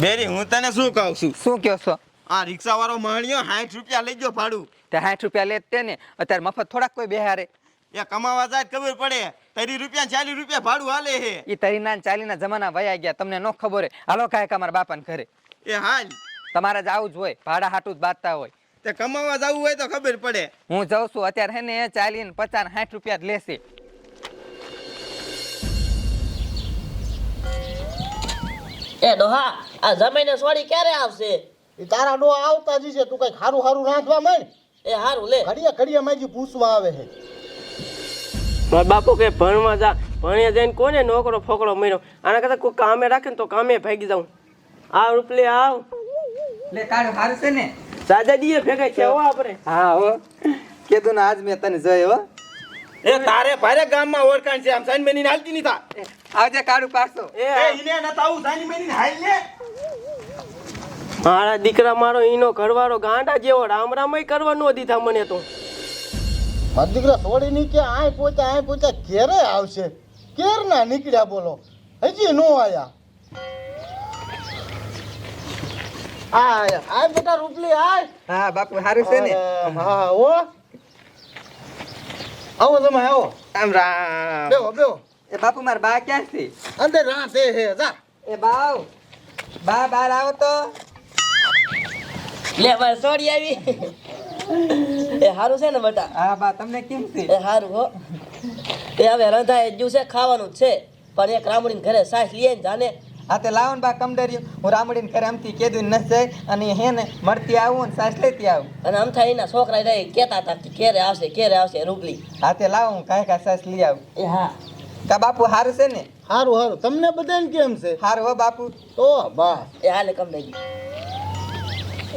બેરી હું તને શું કહું છું? શું કહો છો? આ રિક્ષા વાળો માણ્યો સાઠ રૂપિયા લઈ ગયો ભાડું. તે સાઠ રૂપિયા લે તે ને. અત્યારે મફત થોડાક કોઈ બેહારે. એ કમાવા જાય ખબર પડે. તરી રૂપિયા ચાલીસ રૂપિયા ભાડું હાલે હે એ તરીના ચાલી ચાલીના જમાના વયા ગયા તમને નો ખબર હાલો કાંઈક અમારા બાપાને ઘરે. એ હાલ. તમારે જ આવું જ હોય ભાડા હાટું જ બાંધતા હોય. તે કમાવા જવું હોય તો ખબર પડે. હું જાઉં છું અત્યારે હે ને ચાલી ને પચાસ સાઠ રૂપિયા જ લેશે. એ ડોહા આ જમીને સોડી ક્યારે આવશે? એ તારા ડો આવતા જ છે તું કઈ ખારું ખારું રાંધવા માંડ. એ હારું લે. ઘડીએ ઘડીએ માજી પૂછવા આવે છે. મારા બાપુ કે ભણવા જા ભણ્યા જઈને કોને નોકરો ફોકરો મળ્યો આના કરતા કોઈ કામે રાખે ને તો કામે ભાગી જાઉં. આવ રૂપલે આવ. લે કાઢ હારું છે ને? સાજા દીએ ભેગા છે હો આપણે. હા હો. કીધું ને આજ મેં તને જોયો હો. એ તારે ભારે ગામમાં ઓળખાણ છે. આમ સાઈન બેની હાલતી નહીં થા. આજે કાઢું પાડશો. એ ઈને નતા આવું. સાઈન બેની હાલ લે. મારા દીકરા મારો ઈનો ઘરવાળો ગાંડા જેવો રામ રામય કરવા નો દીધા મને તો. મારા દીકરા છોડી ની કે આય પોતા આય પોતા ક્યારે આવશે. કેર ના નીકળ્યા બોલો. હજી નો આયા. આ આય બેટા રૂપલી આય. હા બાપુ હારું છે ને? હા હો. આવો તમે આવો. આમ રામ. બેહો બેહો. એ બાપુ માર બા ક્યાં છે? અંદર રાત હે હે જા. એ બાવ બા બાર આવો તો. લે મારે સોડી આવી. એ હારું છે ને બટા? હા બા તમને કેમ છે? એ હારું હો. એ હવે રંધાય એ છે ખાવાનું જ છે. પણ એક રામડીને ઘરે સાસ લઈએ ને જાને. હા તે લાવો ને બા કમડરિયો. હું રામડીને ઘરે આમથી કેદું ન જાય અને હે ને મળતી આવું ને સાસ લેતી આવું. અને આમ થાય એના છોકરા જાય કેતા હતા કે ક્યારે આવશે ક્યારે આવશે રૂપલી હા તે લાવો હું કાંઈ કાંઈ સાસ લઈ આવું. એ હા. કા બાપુ હારું છે ને? હારું હારું. તમને બધાને કેમ છે? હારું હો બાપુ. તો બા. એ હાલે કમ નહીં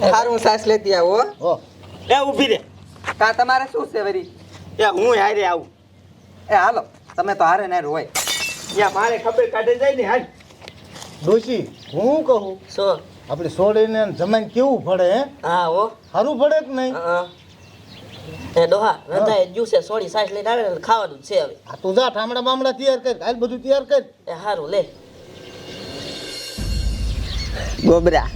એ હારું હું સાસ લેતી આવું હો. હો એ ઊભી રે. કા તમારે શું છે વરી? એ હું હારે આવું. એ હાલો તમે તો હારે ના હોય. યા મારે ખબર કાઢે જાય ને હાલ. ડોશી હું કહું? શું? આપણે સોડીને જમાઈને કેવું પડે હે? હા હો. સારું પડે કે નહીં. હા. એ ડોહા રંધાય જ્યું છે સોડી સાસ લઈને આવે ને ખાવાનું જ છે હવે. આ તું જા ઠામડા બામડા તૈયાર કર હાલ બધું તૈયાર કર. એ હારું લે. ગોબરા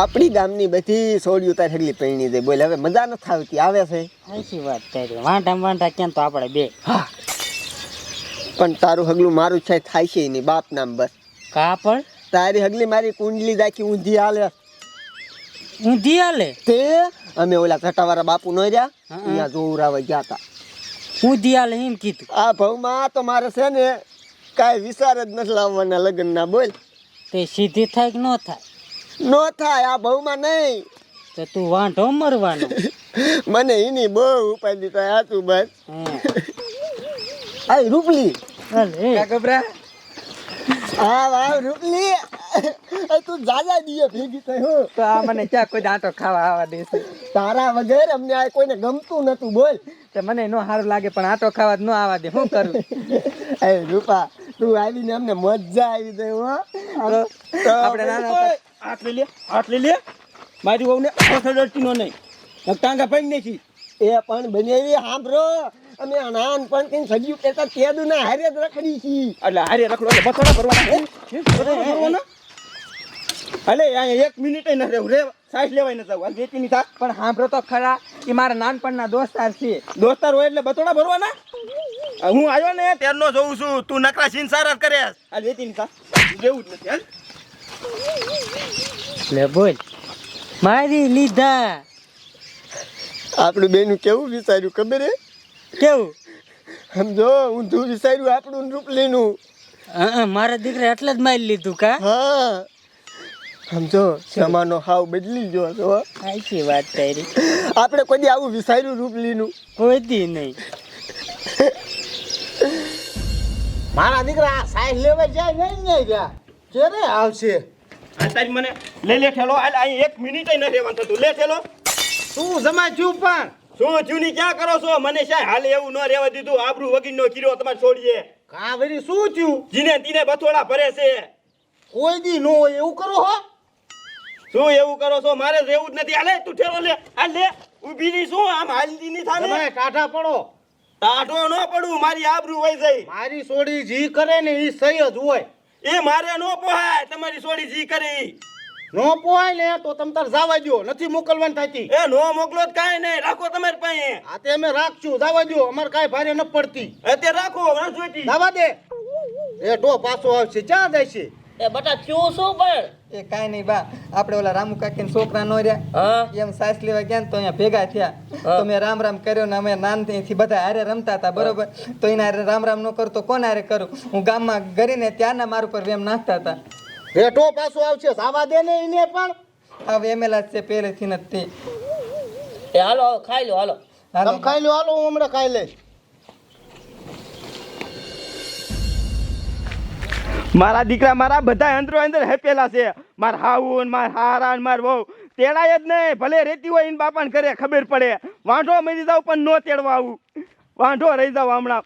આપણી ગામની બધી સોડી તાર હગલી પૈણી દે બોલ હવે મજા નથી આવતી આવે છે? સાચી વાત વાંઢા ક્યાં તો આપણે બે. પણ તારું હગલું મારું છે થાય છે નહીં બાપ નામ બસ. કાપડ તારી હગલી મારી કુંડલી દાખી ઊંધી હાલે. ઊંધી હાલે? તે અમે ઓલા ઘટાવાળા બાપુ નો રહ્યા. અહીંયા જોવરાવા ગયા હતા ઊંધી હાલે એમ કીધું. આ ભવમાં તો મારે છે ને કાંઈ વિચાર જ નથી લાવવાના લગ્નના બોલ. તે સીધી થાય કે ન થાય? નો થાય આ ભવમાં નહીં તો તું વાંઢો મરવાનો. મને એની બહુ ઉપાધિ થાય હાચું બસ આ રૂપલી. હાલે. હા વાહ રૂપલી. તું જાજા દીએ ભેગી થઈ હો. તો આ મને ક્યાં કોઈ દાંટો ખાવા આવવા દેશે તારા વગર અમને આ કોઈને ગમતું નતું બોલ. તો મને નો સારું લાગે પણ આટો ખાવા ન આવવા દે શું કરું? એ રૂપા તું આવીને અમને મજા આવી ગઈ હો. આપણે નાના. હાથ લઈ લે હાથ લઈ લે. મારી વહુને અસડતી નો નહીં. ટાંગા પડી નાખી. એ પણ બનેવી સાંભળો. અમે નાનપણથી સજીવ કહેતા તેદ ના હારે જ રખડી છી એટલે હારે રખડો એટલે બસોડા ભરવાના? બસોડા અલે અહીંયા એક મિનિટ ન રહેવું રે સાઈડ લેવાય ન જાવ હાલ વેચી ની થાક. પણ સાંભળો તો ખરા એ મારા નાનપણના દોસ્તાર છે. દોસ્તાર હોય એટલે બથોડા ભરવાના? હું આવ્યો ને ત્યારનો જોઉં છું. તું નકરા સીન સારા કરે. હાલ વેચી ની થાક. જેવું જ નથી હાલ. લે બોલ. મારી લીધા. આપણું બેનું કેવું વિચાર્યું ખબર હે? કેવું? સમજો ઊંધું વિચાર્યું આપણું રૂપલીનું હા મારા દીકરા એટલે જ મારી લીધું કા? હા. સમજો જમાનો હાવ બદલી ગયો છો આખી વાત તારી. આપણે કોઈ દી આવું વિચાર્યું રૂપલીનું કોઈ દી નહીં. મારા દીકરા સાહેબ લેવા જાય નહીં ને ગયા ક્યારે આવશે? આ તારી મને લઈ લે ઠેલો. અહીં એક મિનિટ નહીં રહેવાનું થતું. લે ઠેલો. તું જમા છું પણ? શું જૂની ક્યાં કરો છો? મને શાય હાલે એવું ન રહેવા દીધું. આબરૂ વગીર નો કીરો તમારે છોડીએ. કાવેરી શું થયું? જીને તીને બથોડા ભરે છે. કોઈ દી નો હોય એવું કરો હો. શું એવું કરો છો? મારે રહેવું જ નથી. હાલે તું ઠેરો લે. આ લે. ઊભી ની શું? આમ હાલતી ની થાને. તમે ટાઢા પડો. ટાઢો ન પડું મારી આબરૂ વહી જાય. મારી સોડી જી કરે ને એ સહી જ હોય. એ મારે નો પોહાય. તમારી સોડી જી કરી. નો પોય ને તો તમ તાર જાવા દ્યો. નથી મોકલવાની થતી એ નો મોકલો જ કાંઈ નહીં. રાખો તમારી પાસે. આ તે અમે રાખશું. જાવા દો અમાર કાઈ ભારે ન પડતી. અત્યારે રાખો. ના જોઈતી. જવા દે. એ ડો પાછો આવશે. ક્યાં જાય છે? એ બટા થયું શું પણ? એ કાઈ નહીં બા. આપણે ઓલા રામુ કાકીના છોકરા નો રહ્યા. હા? એમ સાસ લેવા ગયા ને તો અહીંયા ભેગા થયા. તો મેં રામ રામ કર્યો ને અમે નાનથી બધા હારે રમતા હતા બરોબર? તો એના હારે રામ રામ નો કરતો કોણ હારે કરું? હું ગામમાં ગરીને ત્યાંના મારું પર વેમ નાખતા હતા. રેટો પાછો આવશે સાવા દે ને એને પણ. આ વેમેલા જ છે પહેલેથી જ તે. એ હાલો ખાઈ લો હાલો. તમે ખાઈ લો હાલો હું હમણાં ખાઈ લઈશ. મારા દીકરા મારા બધા અંદરો અંદર હેપેલા છે. માર હાઉન માર હારા ને માર વહુ. તેડાય જ નહીં ભલે રેતી હોય એને બાપાને ઘરે ખબર પડે. વાંઢો મરી જાવ પણ નો તેડવા આવું. વાંઢો રહી જાવ હમણાં.